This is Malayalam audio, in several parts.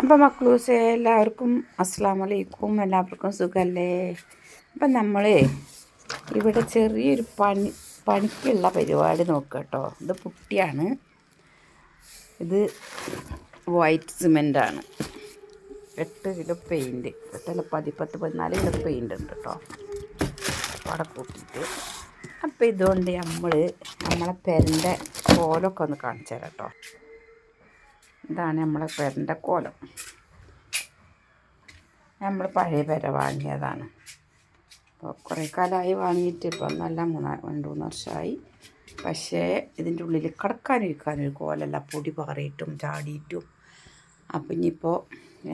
അപ്പം മക്കളൂസ് എല്ലാവർക്കും അസ്സാം വലൈക്കും എല്ലാവർക്കും സുഖമല്ലേ അപ്പം നമ്മൾ ഇവിടെ ചെറിയൊരു പണി പണിക്കുള്ള പരിപാടി നോക്കുക കേട്ടോ ഇത് പുട്ടിയാണ്. ഇത് വൈറ്റ് സിമെന്റാണ് എട്ട് കിലോ പെയിന്റ് എട്ടല്ല പതി പത്ത് പതിനാല് കിലോ പെയിന്റ് ഉണ്ട് കേട്ടോ. അവിടെ കൂട്ടിയിട്ട്. അപ്പോൾ ഇതുകൊണ്ട് നമ്മൾ നമ്മളെ പെരന്റെ കോലൊക്കെ ഒന്ന് കാണിച്ചു തരാം കേട്ടോ. ഇതാണ് നമ്മളെ പെരന്റെ കോലം. നമ്മൾ പഴയ പെര വാങ്ങിയതാണ്. അപ്പോൾ കുറേ കാലമായി വാങ്ങിയിട്ട് ഇപ്പം നല്ല മൂന്ന് രണ്ട് മൂന്ന് വർഷമായി. പക്ഷേ ഇതിന്റെ ഉള്ളിൽ കിടക്കാനിരിക്കാനൊരു കോലല്ല. പൊടി പാറിയിട്ടും ചാടിയിട്ടും. അപ്പം ഇനിയിപ്പോൾ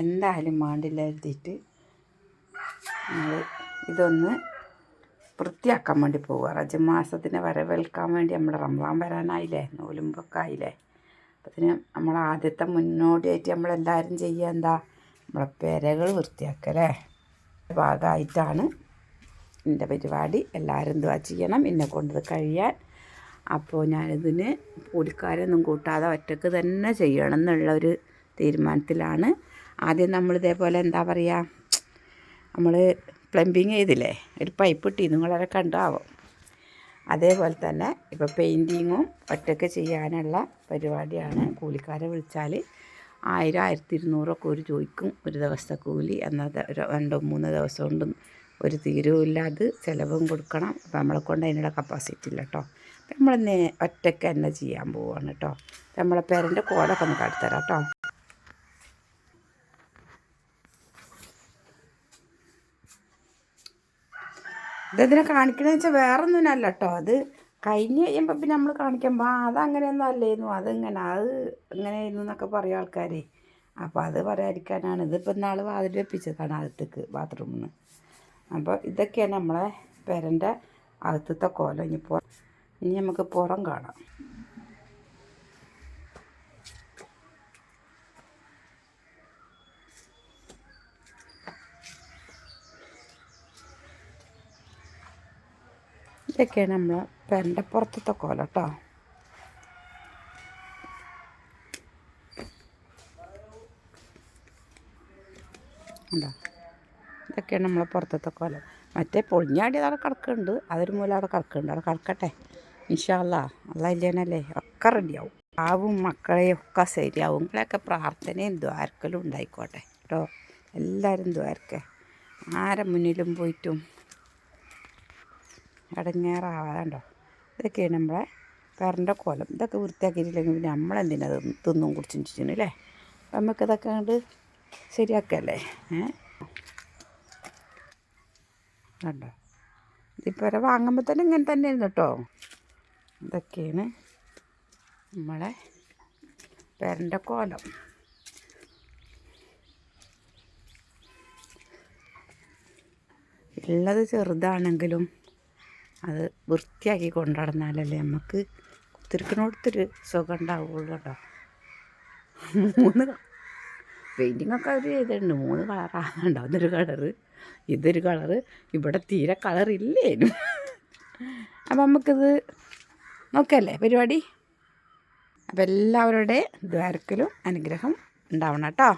എന്തായാലും മാണ്ടില്ല എഴുതിയിട്ട് ഇതൊന്ന് വൃത്തിയാക്കാൻ വേണ്ടി പോവുക റജ മാസത്തിനെ വരവേൽക്കാൻ വേണ്ടി നമ്മൾ റംളാൻ വരാനായില്ലേ? നൂലുമ്പൊക്കെ ആയില്ലേ? അതിന് നമ്മൾ ആദ്യത്തെ മുന്നോടിയായിട്ട് നമ്മളെല്ലാവരും ചെയ്യുക എന്താ? നമ്മളെ പെരകൾ വൃത്തിയാക്കല്ലേ ഭാഗമായിട്ടാണ് എന്റെ പരിപാടി. എല്ലാവരും എന്തുവാ ചെയ്യണം. എന്നെ കൊണ്ടത് കഴിയാൻ. അപ്പോൾ ഞാനിതിന് കൂലിക്കാരൊന്നും കൂട്ടാതെ ഒറ്റയ്ക്ക് തന്നെ ചെയ്യണം എന്നുള്ള ഒരു തീരുമാനത്തിലാണ്. ആദ്യം നമ്മൾ ഇതേപോലെ എന്താ പറയുക നമ്മൾ പ്ലംബിങ് ചെയ്തില്ലേ? ഒരു പൈപ്പ് ഇട്ടി നിങ്ങളെ കണ്ടാവും? അതേപോലെ തന്നെ ഇപ്പോൾ പെയിന്റിങ്ങും ഒറ്റയ്ക്ക് ചെയ്യാനുള്ള പരിപാടിയാണ്. കൂലിക്കാരെ വിളിച്ചാൽ ആയിരം ആയിരത്തി ഇരുന്നൂറൊക്കെ ഒരു ചോദിക്കും ഒരു ദിവസത്തെ കൂലി എന്നാൽ രണ്ടോ മൂന്നോ ദിവസം കൊണ്ട് ഒരു തീരവും അത് ചിലവും കൊടുക്കണം. അപ്പം നമ്മളെ കൊണ്ട് അതിനുള്ള കപ്പാസിറ്റി ഇല്ല കേട്ടോ നമ്മൾ ഒറ്റയ്ക്ക് തന്നെ ചെയ്യാൻ പോവുകയാണ് കേട്ടോ നമ്മളെ പേരന്റെ കോലൊക്കെ ഒന്ന് കാട്ടിത്തരാം കേട്ടോ ഇതെന്തിനാ കാണിക്കണമെന്ന് വെച്ചാൽ വേറെ അല്ല കേട്ടോ അത് കഴിഞ്ഞ് കഴിയുമ്പോൾ പിന്നെ നമ്മൾ കാണിക്കുമ്പോൾ ആ അതങ്ങനെയൊന്നും അല്ലായിരുന്നു അതിങ്ങനെ? അത് ഇങ്ങനെയായിരുന്നു എന്നൊക്കെ പറയും ആൾക്കാർ അപ്പോൾ അത് പറയാതിരിക്കാനാണ്. ഇതിപ്പോൾ ഇന്നാൾ വാതിൽ വെപ്പിച്ചതാണ് അകത്തേക്ക് ബാത്റൂമിൽ നിന്ന് അപ്പോൾ ഇതൊക്കെയാണ് നമ്മളെ പേരന്റെ അകത്തത്തെ കോലം. ഇനിയിപ്പോൾ ഇനി നമുക്ക് പുറം കാണാം. ഇതൊക്കെയാണ് നമ്മൾ പെരന്റെ പുറത്തത്തെ കോല കേട്ടോ. ഇതൊക്കെയാണ് നമ്മളെ പുറത്തത്തെ കോല. മറ്റേ പൊളിഞ്ഞാടി അവിടെ കിടക്കുന്നുണ്ട്. അതൊരു മൂലം അവിടെ കിടക്കുന്നുണ്ട്. അവിടെ കിടക്കട്ടെ. ഇൻഷാല്ല അല്ല ഇല്ലേനല്ലേ? ഒക്കെ റെഡിയാവും. ആവും മക്കളെയും ഒക്കെ ശരിയാവും. നിങ്ങളെയൊക്കെ പ്രാർത്ഥനയും ദ്വാരക്കലും ഉണ്ടായിക്കോട്ടെ. കേട്ടോ? എല്ലാവരും ദ്വാരക്കെ. ആരെ മുന്നിലും പോയിട്ടും ഇടങ്ങേറാവാണ്ടോ ഇതൊക്കെയാണ് നമ്മളെ കറന്റെ കോലം. ഇതൊക്കെ വൃത്തിയാക്കിയിട്ടില്ലെങ്കിൽ പിന്നെ നമ്മളെന്തിനാ തിന്നും കുടിച്ചും ചിരിച്ചു അല്ലേ? അപ്പം നമുക്കിതൊക്കെ കണ്ട് ശരിയാക്കല്ലേ? ഏ? കണ്ടോ? ഇതിപ്പോൾ വാങ്ങുമ്പോൾ തന്നെ ഇങ്ങനെ തന്നെയായിരുന്നു കേട്ടോ. ഇതൊക്കെയാണ് നമ്മളെ പേരന്റെ കോലം. ഉള്ളത് ചെറുതാണെങ്കിലും അത് വൃത്തിയാക്കി കൊണ്ടുനടന്നാലല്ലേ നമുക്ക് കുത്തിരിക്കണോടത്തൊരു സുഖം ഉണ്ടാവുള്ളൂ കേട്ടോ. മൂന്ന് പെയിന്റിങ്ങൊക്കെ അവർ ചെയ്തിട്ടുണ്ട്. മൂന്ന് കളറാണ് ഉണ്ടാവുന്നൊരു കളറ് ഇതൊരു കളറ് ഇവിടെ തീരെ കളറില്ലേനും അപ്പം നമുക്കിത് നോക്കല്ലേ പരിപാടി? അപ്പം എല്ലാവരുടെ ദ്വാരക്കലും അനുഗ്രഹം ഉണ്ടാവണം കേട്ടോ.